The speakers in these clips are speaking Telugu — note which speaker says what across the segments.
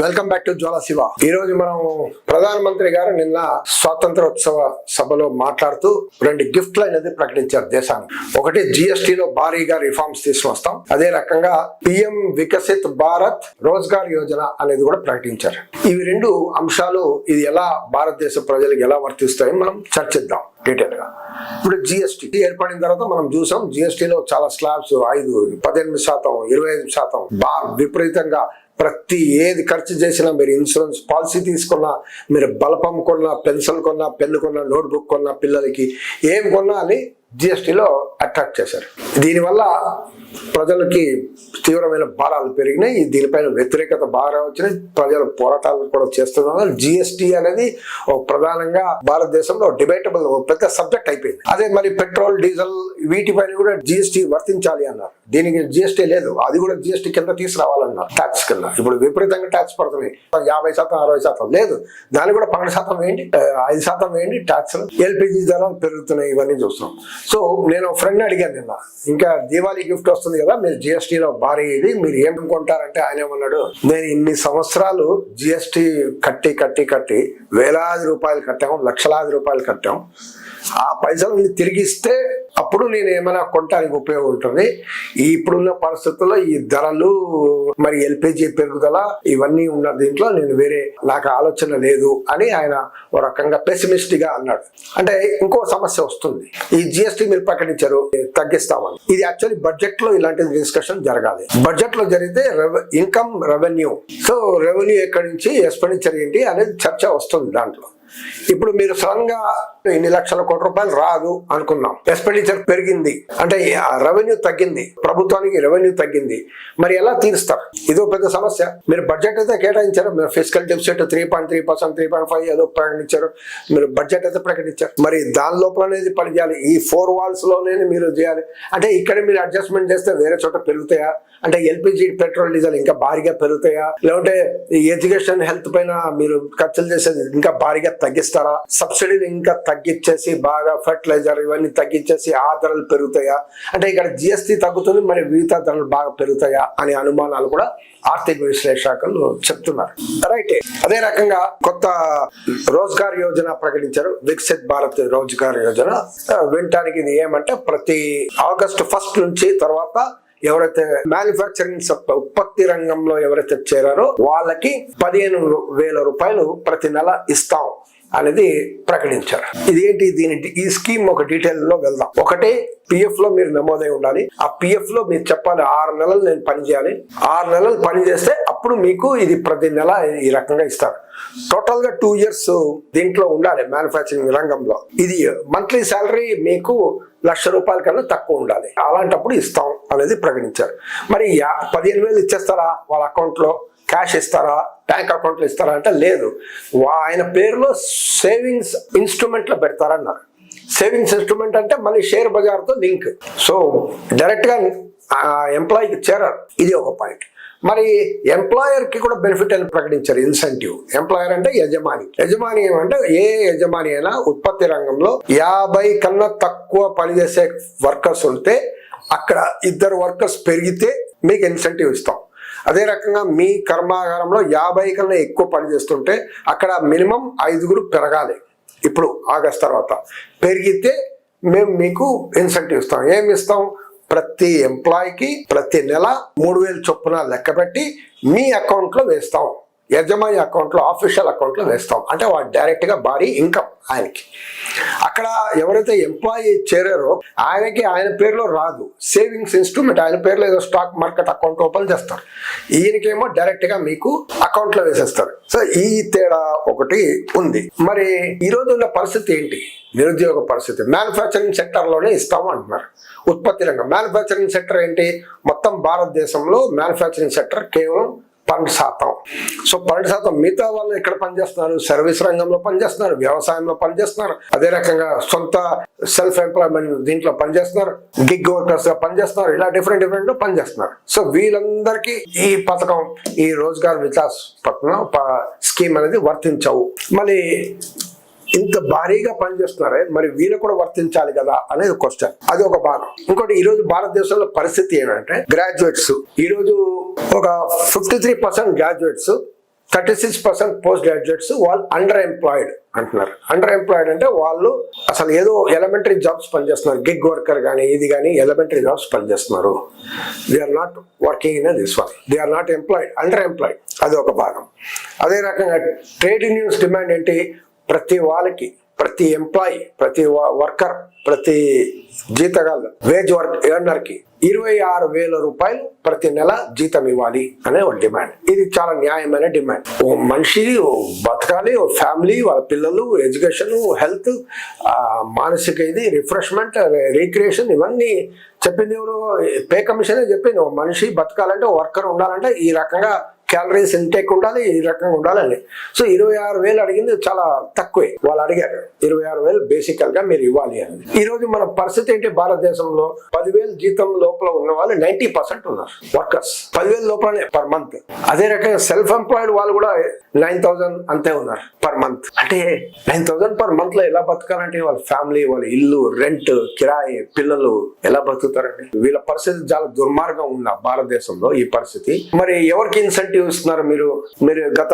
Speaker 1: Welcome back to Jwala Shiva ఈ రోజు మనం ప్రధానమంత్రి గారు నిన్న స్వాతంత్రోత్సవ సభలో మాట్లాడుతూ రెండు గిఫ్ట్లు అనేది ప్రకటించారు దేశానికి. ఒకటి జిఎస్టిలో భారీగా రిఫార్మ్స్ తీసుకొస్తాం. అదే రకంగా పిఎం వికసిత్ భారత్ రోజ్గార్ యోజన అనేది కూడా ప్రకటించారు. ఇవి రెండు అంశాలు ఇది ఎలా భారతదేశ ప్రజలకు ఎలా వర్తిస్తాయని మనం చర్చిద్దాం డీటెయిల్గా ఇప్పుడు జిఎస్టీ ఏర్పడిన తర్వాత మనం చూసాం GST చాలా స్లాబ్స్ ఐదు పద్దెనిమిది శాతం ఇరవై ఐదు శాతం బా విపరీతంగా ప్రతి ఏది ఖర్చు చేసినా మీరు ఇన్సూరెన్స్ పాలసీ తీసుకున్నా మీరు బలపం కొన్నా పెన్సిల్ కొన్నా పెన్ను కొన్నా నోట్బుక్ కొన్నా పిల్లలకి ఏం కొన్నా అని జిఎస్టీలో అట్రాక్ట్ చేశారు. దీనివల్ల ప్రజలకి తీవ్రమైన భారాలు పెరిగినాయి. దీనిపైన వ్యతిరేకత బాగా వచ్చినాయి. ప్రజల పోరాటాలు కూడా చేస్తున్నారు. జిఎస్టీ అనేది ఒక ప్రధానంగా భారతదేశంలో డిబేటబుల్ పెద్ద సబ్జెక్ట్ అయిపోయింది. అదే మరి పెట్రోల్ డీజిల్ వీటిపైన కూడా జిఎస్టీ వర్తించాలి అన్నారు. దీనికి జిఎస్టీ లేదు. అది కూడా జిఎస్టీ కింద తీసుకురావాలన్నారు. ట్యాక్స్ కింద. ఇప్పుడు విపరీతంగా ట్యాక్స్ పడుతున్నాయి. యాభై శాతం అరవై శాతం. లేదు. దాన్ని కూడా పన్నెండు శాతం వేయండి. ఐదు శాతం వేయండి. ట్యాక్స్ ఎల్పిజి ధరలు పెరుగుతున్నాయి. ఇవన్నీ చూస్తున్నాం. సో నేను ఫ్రెండ్ అడిగాను నిన్న. ఇంకా దీవాళీ గిఫ్ట్ వస్తుంది కదా మీరు జిఎస్టీలో భారీ ఇది మీరు ఏం కొంటారంటే ఆయన ఏమన్నాడు నేను ఇన్ని సంవత్సరాలు జిఎస్టీ కట్టి కట్టి కట్టి వేలాది రూపాయలు కట్టాము లక్షలాది రూపాయలు కట్టాం. ఆ పైసలు తిరిగిస్తే అప్పుడు నేను ఏమైనా కొనడానికి ఉపయోగం ఉంటుంది. ఇప్పుడున్న పరిస్థితుల్లో ఈ ధరలు మరి ఎల్పిజి పెరుగుదల ఇవన్నీ ఉన్న దీంట్లో నేను వేరే నాకు ఆలోచన లేదు అని ఆయన ఒక రకంగా పెసిమిస్టిక్గా అన్నాడు. అంటే ఇంకో సమస్య వస్తుంది. ఈ జిఎస్టీ మీరు ప్రకటించారు తగ్గిస్తామని. ఇది యాక్చువల్లీ బడ్జెట్లో ఇలాంటి డిస్కషన్ జరగాలి. బడ్జెట్లో జరిగితే ఇన్కమ్ రెవెన్యూ సో రెవెన్యూ ఎక్కడి నుంచి ఎక్స్పెండిచర్ ఏంటి అనేది చర్చ వస్తుంది దాంట్లో. ఇప్పుడు మీరు సడన్గా ఇన్ని లక్షల కోట్ల రూపాయలు రాదు అనుకున్నాం. ఎక్స్పెండిచర్ పెరిగింది. అంటే రెవెన్యూ తగ్గింది. ప్రభుత్వానికి రెవెన్యూ తగ్గింది. మరి ఎలా తీరుస్తారు? ఇదో పెద్ద సమస్య. మీరు బడ్జెట్ అయితే కేటాయించారు. మీరు physical deficit three point three percent three point five ఏదో ప్రకటించారు. మీరు బడ్జెట్ అయితే ప్రకటించారు. మరి దాని లోపల అనేది పని చేయాలి. ఈ ఫోర్ వాల్స్లోనే మీరు చేయాలి. అంటే ఇక్కడ మీరు అడ్జస్ట్మెంట్ చేస్తే వేరే చోట పెరుగుతాయా? అంటే ఎల్పిజి పెట్రోల్ డీజిల్ ఇంకా భారీగా పెరుగుతాయా? లేకుంటే ఈ ఎడ్యుకేషన్ హెల్త్ పైన మీరు ఖర్చులు చేసేది ఇంకా భారీగా తగ్గిస్తారా? సబ్సిడీలు ఇంకా తగ్గించేసి బాగా ఫర్టిలైజర్ ఇవన్నీ తగ్గించేసి ఆ ధరలు పెరుగుతాయా? అంటే ఇక్కడ జిఎస్టీ తగ్గుతుంది మరి మిగతా ధరలు బాగా పెరుగుతాయా అనే అనుమానాలు కూడా ఆర్థిక విశ్లేషకులు చెప్తున్నారు. రైట్ అదే రకంగా కొత్త రోజ్గార్ యోజన ప్రకటించారు. వికసిత్ భారత్ రోజ్గార్ యోజన. వినటానికి ఇది ఏమంటే ప్రతి ఆగస్టు ఫస్ట్ నుంచి తర్వాత ఎవరైతే మ్యానుఫ్యాక్చరింగ్ ఉత్పత్తి రంగంలో ఎవరైతే చేరారో వాళ్ళకి పదిహేను వేల రూపాయలు ప్రతి నెల ఇస్తాం. అనేది ప్రకటించారు. ఇదేంటి దీని ఈ స్కీమ్ ఒక డీటెయిల్లో వెళ్దాం. ఒకటే పిఎఫ్లో మీరు నమోదై ఉండాలి. ఆ పిఎఫ్లో మీరు చెప్పాలి ఆరు నెలలు నేను పని చేయాలి. ఆరు నెలలు పని చేస్తే అప్పుడు మీకు ఇది ప్రతి నెల ఈ రకంగా ఇస్తారు. టోటల్గా టూ ఇయర్స్ దీంట్లో ఉండాలి మ్యానుఫ్యాక్చరింగ్ రంగంలో. ఇది మంత్లీ శాలరీ మీకు లక్ష రూపాయల కన్నా తక్కువ ఉండాలి. అలాంటప్పుడు ఇస్తాం అనేది ప్రకటించారు. మరి యా- పదిహేను వేలు ఇచ్చేస్తారా వాళ్ళ అకౌంట్లో? క్యాష్ ఇస్తారా? బ్యాంక్ అకౌంట్లో ఇస్తారా అంటే లేదు. ఆయన పేరులో సేవింగ్స్ ఇన్స్ట్రుమెంట్లో పెడతారన్నారు. సేవింగ్స్ ఇన్స్ట్రుమెంట్ అంటే మళ్ళీ షేర్ బజార్తో లింక్. సో డైరెక్ట్గా ఎంప్లాయీకి చేరారు. ఇది ఒక పాయింట్. మరి ఎంప్లాయర్కి కూడా బెనిఫిట్ అని ప్రకటించారు ఇన్సెంటివ్. ఎంప్లాయర్ అంటే యజమాని. యజమాని ఏమంటే ఏ యజమాని అయినా ఉత్పత్తి రంగంలో యాభై కన్నా తక్కువ పనిచేసే వర్కర్స్ ఉంటే అక్కడ ఇద్దరు వర్కర్స్ పెరిగితే మీకు ఇన్సెంటివ్ ఇస్తాం. అదే రకంగా మీ కర్మాగారంలో యాభై కన్నా ఎక్కువ పని చేస్తుంటే అక్కడ మినిమం ఐదుగురు పెరగాలి. ఇప్పుడు ఆగస్ట్ తర్వాత. పెరిగితే మేము మీకు ఇన్సెంటివ్ ఇస్తాం. ఏమి ఇస్తాం? ప్రతి ఎంప్లాయీకి ప్రతి నెల మూడు వేలు చొప్పున లెక్క పెట్టి మీ అకౌంట్లో వేస్తాం. యజమాని అకౌంట్లో ఆఫీషియల్ అకౌంట్లో వేస్తాం. అంటే వాడు డైరెక్ట్గా భారీ ఇన్కమ్ ఆయనకి. అక్కడ ఎవరైతే ఎంప్లాయీ చేరారో ఆయనకి ఆయన పేరులో రాదు. సేవింగ్స్ ఇన్స్ట్రుమెంట్ ఆయన పేరులో ఏదో స్టాక్ మార్కెట్ అకౌంట్ ఓపెన్ చేస్తారు. ఈయనకేమో డైరెక్ట్గా మీకు అకౌంట్లో వేసేస్తారు. సో ఈ తేడా ఒకటి ఉంది. మరి ఈ రోజు ఉన్న పరిస్థితి ఏంటి? నిరుద్యోగ పరిస్థితి. మ్యానుఫ్యాక్చరింగ్ సెక్టర్లోనే ఇస్తాము అంటున్నారు. ఉత్పత్తి రంగం. మ్యానుఫ్యాక్చరింగ్ సెక్టర్ ఏంటి? మొత్తం భారతదేశంలో మ్యానుఫ్యాక్చరింగ్ సెక్టర్ కేవలం పన్నెండు శాతం. సో పన్నెండు శాతం మిగతా వాళ్ళు ఎక్కడ పనిచేస్తున్నారు? సర్వీస్ రంగంలో పనిచేస్తున్నారు వ్యవసాయంలో పనిచేస్తున్నారు అదే రకంగా సొంత సెల్ఫ్ ఎంప్లాయ్మెంట్ దీంట్లో పనిచేస్తున్నారు గిగ్ వర్కర్స్గా పనిచేస్తున్నారు ఇలా డిఫరెంట్ డిఫరెంట్ పనిచేస్తున్నారు. సో వీళ్ళందరికీ ఈ పథకం ఈ రోజ్గార్ వికాస్ పథకం ప- స్కీమ్ అనేది వర్తించవు. మళ్ళీ ఇంత భారీగా పనిచేస్తున్నారే మరి వీళ్ళు కూడా వర్తించాలి కదా అనేది క్వశ్చన్ అది ఒక భాగం. ఇంకోటి ఈ రోజు భారతదేశంలో పరిస్థితి ఏంటంటే గ్రాడ్యుయేట్స్ ఈ రోజు ఒక fifty three percent graduates thirty six percent post graduates వాళ్ళు అండర్ ఎంప్లాయిడ్ అంటున్నారు. అండర్ ఎంప్లాయిడ్ అంటే వాళ్ళు అసలు ఏదో ఎలిమెంటరీ జాబ్స్ పనిచేస్తున్నారు. గిగ్ వర్కర్ కానీ ఇది కానీ ఎలిమెంటరీ జాబ్స్ పనిచేస్తున్నారు. They are not working in this one they are not employed under employed అది ఒక భాగం. అదే రకంగా ట్రేడ్ యూనియన్స్ డిమాండ్ ఏంటి? ప్రతి వాళ్ళకి ప్రతి ఎంప్లాయీ ప్రతి వర్కర్ ప్రతి జీతగాళ్ళు వేజ్ వర్క్ ఎర్నర్కి ఇరవై ఆరు వేల రూపాయలు ప్రతి నెల జీతం ఇవ్వాలి అనే ఒక డిమాండ్ ఇది చాలా న్యాయమైన డిమాండ్ ఓ మనిషి బతకాలి ఓ ఫ్యామిలీ వాళ్ళ పిల్లలు ఎడ్యుకేషన్ హెల్త్ మానసిక ఇది రిఫ్రెష్మెంట్ రీక్రియేషన్ ఇవన్నీ చెప్పింది ఎవరు పే కమిషనే చెప్పింది. ఓ మనిషి బతకాలంటే వర్కర్ ఉండాలంటే ఈ రకంగా క్యాలరీస్ ఇంటేక్ ఉండాలి ఈ రకంగా ఉండాలని. సో ఇరవై ఆరు వేలు అడిగింది చాలా తక్కువే. వాళ్ళు అడిగారు ఇరవై ఆరు వేలు బేసికల్గా మీరు ఇవ్వాలి అని. ఈ రోజు మన పరిస్థితి ఏంటి? భారతదేశంలో పదివేలు జీతం లోపల ఉన్న వాళ్ళు నైన్టీ పర్సెంట్ ఉన్నారు వర్కర్స్. పదివేల లోపలనే పర్ మంత్ అదే రకంగా సెల్ఫ్ ఎంప్లాయిడ్ వాళ్ళు కూడా నైన్ థౌసండ్ అంతే ఉన్నారు పర్ మంత్ అంటే నైన్ థౌసండ్ పర్ మంత్లో ఎలా బతకాలంటే వాళ్ళ ఫ్యామిలీ వాళ్ళ ఇల్లు రెంట్ కిరాయి పిల్లలు ఎలా బతుకుతారండి? వీళ్ళ పరిస్థితి చాలా దుర్మార్గం ఉన్న భారతదేశంలో ఈ పరిస్థితి. మరి ఎవరికి ఇన్సెంటివ్ ఇస్తున్నారు మీరు. మీరు గత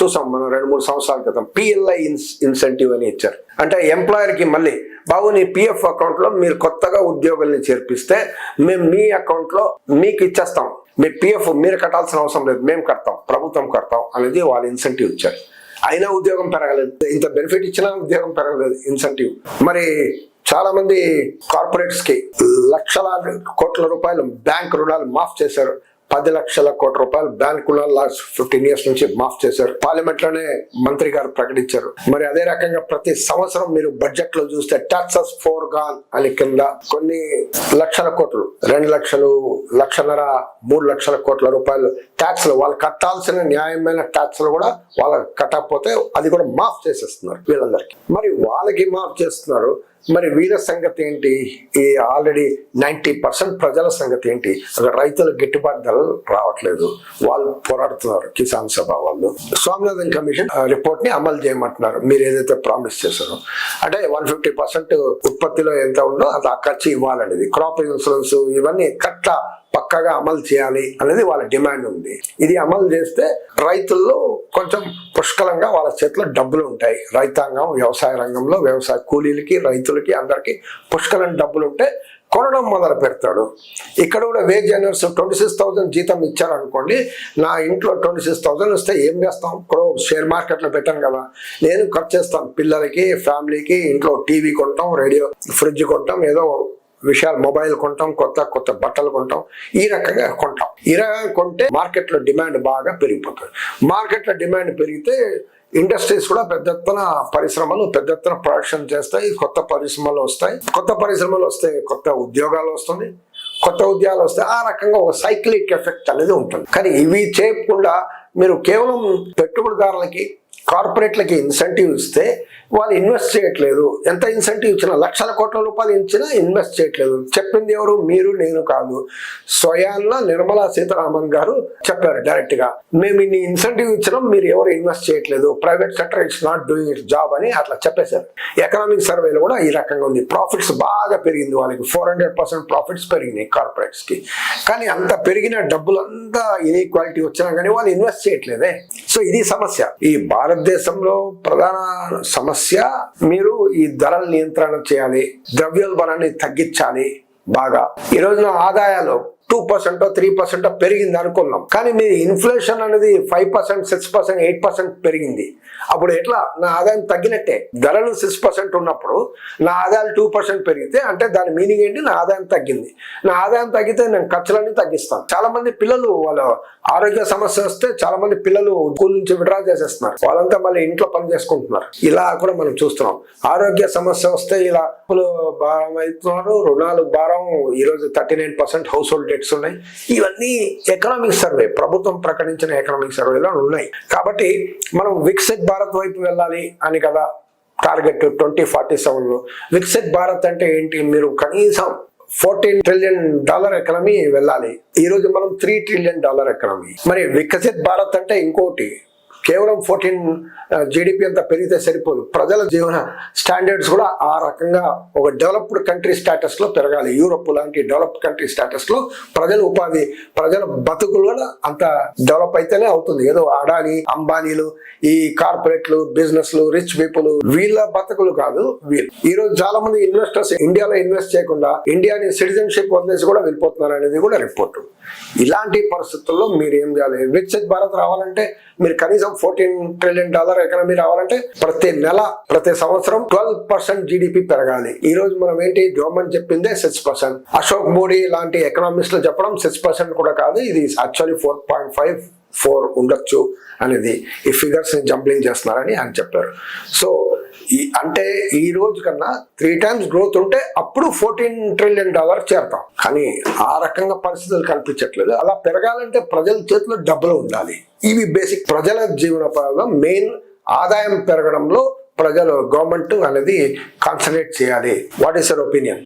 Speaker 1: చూసాం మనం రెండు మూడు సంవత్సరాల క్రితం. పిఎల్ఐ ఇన్సెంటివ్ అని ఇచ్చారు. అంటే ఎంప్లాయర్కి మళ్ళీ బాబు నీ పిఎఫ్ అకౌంట్లో మీరు కొత్తగా ఉద్యోగుల్ని చేర్పిస్తే మేము మీ అకౌంట్లో మీకు ఇచ్చేస్తాం. మీ పిఎఫ్ మీరు కట్టాల్సిన అవసరం లేదు. మేము కడతాం. ప్రభుత్వం కడతాం. అనేది వాళ్ళు ఇన్సెంటివ్ ఇచ్చారు. అయినా ఉద్యోగం పెరగలేదు. ఇంత బెనిఫిట్ ఇచ్చినా ఉద్యోగం పెరగలేదు. ఇన్సెంటివ్ మరి చాలా మంది కార్పొరేట్స్కి లక్షలాది కోట్ల రూపాయలు బ్యాంక్ రుణాలు మాఫ్ చేశారు. పది లక్షల కోట్ల రూపాయలు బ్యాంకుల లాస్ట్ ఫిఫ్టీన్ ఇయర్స్ నుంచి మాఫ్ చేశారు. పార్లమెంట్లోనే మంత్రి గారు ప్రకటించారు. మరి అదే రకంగా ప్రతి సంవత్సరం మీరు బడ్జెట్లో చూస్తే టాక్సెస్ ఫోర్ గాన్ అని కింద కొన్ని లక్షల కోట్లు రెండు లక్షలు లక్షన్నర మూడు లక్షల కోట్ల రూపాయలు ట్యాక్స్ వాళ్ళు కట్టాల్సిన న్యాయమైన ట్యాక్స్ కూడా వాళ్ళకి కట్టకపోతే అది కూడా మాఫ్ చేసేస్తున్నారు వీళ్ళందరికీ. మరి వాళ్ళకి మాఫ్ చేస్తున్నారు మరి వీళ్ళ సంగతి ఏంటి? ఈ ఆల్రెడీ నైంటీ పర్సెంట్ ప్రజల సంగతి ఏంటి? అక్కడ రైతులకు గిట్టుబాటు ధరలు రావట్లేదు. వాళ్ళు పోరాడుతున్నారు కిసాన్ సభ వాళ్ళు. స్వామినాథన్ కమిషన్ రిపోర్ట్ని అమలు చేయమంటున్నారు. మీరు ఏదైతే ప్రామిస్ చేశారో. అంటే వన్ ఫిఫ్టీ పర్సెంట్ ఉత్పత్తిలో ఎంత ఉందో అది ఆ ఖర్చు ఇవ్వాలనేది. క్రాప్ ఇన్సూరెన్స్ ఇవన్నీ కట్ట పక్కగా అమలు చేయాలి అనేది వాళ్ళ డిమాండ్ ఉంది. ఇది అమలు చేస్తే రైతుల్లో కొంచెం పుష్కలంగా వాళ్ళ చేతిలో డబ్బులు ఉంటాయి. రైతాంగం వ్యవసాయ రంగంలో వ్యవసాయ కూలీలకి రైతులకి అందరికీ పుష్కలం డబ్బులు ఉంటే కొనడం మొదలు పెడతాడు. ఇక్కడ కూడా wage earners twenty six thousand జీతం ఇచ్చారనుకోండి నా ఇంట్లో ట్వంటీ సిక్స్ థౌసండ్ వస్తే ఏం చేస్తాం? ఇప్పుడు షేర్ మార్కెట్లో పెట్టాను కదా నేను ఖర్చు చేస్తాను. పిల్లలకి ఫ్యామిలీకి ఇంట్లో టీవీ కొంటాం రేడియో ఫ్రిడ్జ్ కొంటాం ఏదో విషయాలు మొబైల్ కొంటాం కొత్త కొత్త బట్టలు కొంటాం ఈ రకంగా కొంటాం. ఈ రకంగా కొంటే మార్కెట్లో డిమాండ్ బాగా పెరిగిపోతుంది. మార్కెట్లో డిమాండ్ పెరిగితే ఇండస్ట్రీస్ కూడా పెద్ద ఎత్తున పరిశ్రమలు పెద్ద ఎత్తున ప్రొడక్షన్ చేస్తాయి కొత్త పరిశ్రమలు వస్తాయి. కొత్త పరిశ్రమలు వస్తే కొత్త ఉద్యోగాలు వస్తుంది కొత్త ఉద్యోగాలు వస్తే ఆ రకంగా ఒక సైక్లిక్ ఎఫెక్ట్ అనేది ఉంటుంది. కానీ ఇవి చేయకుండా మీరు కేవలం పెట్టుబడిదారులకి కార్పొరేట్లకి ఇన్సెంటివ్ ఇస్తే వాళ్ళు ఇన్వెస్ట్ చేయట్లేదు. ఎంత ఇన్సెంటివ్ ఇచ్చినా లక్షల కోట్ల రూపాయలు ఇచ్చినా ఇన్వెస్ట్ చేయట్లేదు. చెప్పింది ఎవరు? మీరు నేను కాదు. స్వయాన్న నిర్మలా సీతారామన్ గారు చెప్పారు డైరెక్ట్గా మేము ఇన్ని ఇన్సెంటివ్ ఇచ్చినాం మీరు ఎవరు ఇన్వెస్ట్ చేయట్లేదు. Private sector it's not doing its job అని అట్లా చెప్పేశారు. ఎకనామిక్ సర్వేలో కూడా ఈ రకంగా ఉంది. ప్రాఫిట్స్ బాగా పెరిగింది వాళ్ళకి. ఫోర్ హండ్రెడ్ పర్సెంట్ ప్రాఫిట్స్ పెరిగినాయి కార్పొరేట్స్కి కానీ అంత పెరిగిన డబ్బులంతా ఇన్ఈక్వాలిటీ వచ్చినా కానీ వాళ్ళు ఇన్వెస్ట్ చేయట్లేదే. సో ఇది సమస్య. ఈ భారతదేశంలో ప్రధాన సమస్య మీరు ఈ ధరల నియంత్రణ చేయాలి ద్రవ్యోల్బణాన్ని తగ్గించాలి బాగా. ఈ రోజున ఆదాయాలు టూ పర్సెంట్ త్రీ పర్సెంట్ పెరిగింది అనుకున్నాం. కానీ మీ ఇన్ఫ్లేషన్ అనేది five percent six percent eight percent పెరిగింది. అప్పుడు ఎట్లా? నా ఆదాయం తగ్గినట్టే. ధరలు సిక్స్ పర్సెంట్ ఉన్నప్పుడు నా ఆదాయాలు టూ పర్సెంట్ పెరిగితే అంటే దాని మీనింగ్ ఏంటి? నా ఆదాయం తగ్గింది. నా ఆదాయం తగ్గితే నేను ఖర్చులన్నీ తగ్గిస్తాను. చాలా మంది పిల్లలు వాళ్ళ ఆరోగ్య సమస్య వస్తే చాలా మంది పిల్లలు స్కూల్ నుంచి విడ్రా చేసేస్తున్నారు. వాళ్ళంతా మళ్ళీ ఇంట్లో పని చేసుకుంటున్నారు. ఇలా కూడా మనం చూస్తున్నాం. ఆరోగ్య సమస్య వస్తే ఇలా అప్పులు భారం అవుతున్నారు రుణాలు భారం ఈ రోజు thirty nine percent household rates ఉన్నాయి ఇవన్నీ ఎకనామిక్ సర్వే ప్రభుత్వం ప్రకటించిన ఎకనామిక్ సర్వేలో ఉన్నాయి. కాబట్టి మనం వికసిత్ భారత్ వైపు వెళ్ళాలి అని కదా టార్గెట్ ట్వంటీ ఫార్టీ సెవెన్లో వికసిత్ భారత్ అంటే ఏంటి? మీరు కనీసం ఫోర్టీన్ ట్రిలియన్ డాలర్ ఎకనమీ వెళ్ళాలి. ఈ రోజు మనం త్రీ ట్రిలియన్ డాలర్ ఎకనమీ మరి వికసిత్ భారత్ అంటే ఇంకోటి. కేవలం ఫోర్టీన్ జీడిపి అంతా పెరిగితే సరిపోదు. ప్రజల జీవన స్టాండర్డ్స్ కూడా ఆ రకంగా ఒక డెవలప్డ్ కంట్రీ స్టేటస్లో పెరగాలి. యూరోప్ లాంటి డెవలప్డ్ కంట్రీ స్టేటస్లో ప్రజల ఉపాధి ప్రజల బతుకులు కూడా అంత డెవలప్ అయితేనే అవుతుంది. ఏదో అడాని అంబానీలు ఈ కార్పొరేట్లు బిజినెస్లు రిచ్ పీపుల్ వీళ్ళ బతుకులు కాదు వీళ్ళు. ఈ రోజు చాలా మంది ఇన్వెస్టర్స్ ఇండియాలో ఇన్వెస్ట్ చేయకుండా ఇండియాని సిటిజన్షిప్ వదిలేసి కూడా వెళ్ళిపోతున్నారు అనేది కూడా రిపోర్ట్. ఇలాంటి పరిస్థితుల్లో మీరు ఏం చేయాలి? వికసిత్ భారత్ రావాలంటే మీరు కనీసం ఫోర్టీన్ ట్రిలియన్ డాలర్ ఎకనమీ రావాలంటే ప్రతి నెల ప్రతి సంవత్సరం ట్వెల్వ్ పర్సెంట్ జీడిపి పెరగాలి. ఈ రోజు మనం ఏంటి? గవర్నమెంట్ చెప్పిందే సిక్స్ పర్సెంట్ అశోక్ మోడీ లాంటి ఎకనామిస్టులు చెప్పడం సిక్స్ పర్సెంట్ కూడా కాదు. ఇది actually four point five four ఉండొచ్చు అనేది ఈ ఫిగర్స్ని జంప్లింగ్ చేస్తున్నారని ఆయన చెప్పారు. సో ఈ అంటే ఈ రోజు కన్నా త్రీ టైమ్స్ గ్రోత్ ఉంటే అప్పుడు ఫోర్టీన్ ట్రిలియన్ డాలర్ చేరతాం. కానీ ఆ రకంగా పరిస్థితులు కనిపించట్లేదు. అలా పెరగాలంటే ప్రజల చేతిలో డబ్బులు ఉండాలి. ఇవి బేసిక్ ప్రజల జీవనోపాధిలో మెయిన్ ఆదాయం పెరగడంలో ప్రజలు గవర్నమెంట్ అనేది కాన్సన్ట్రేట్ చేయాలి. What is your opinion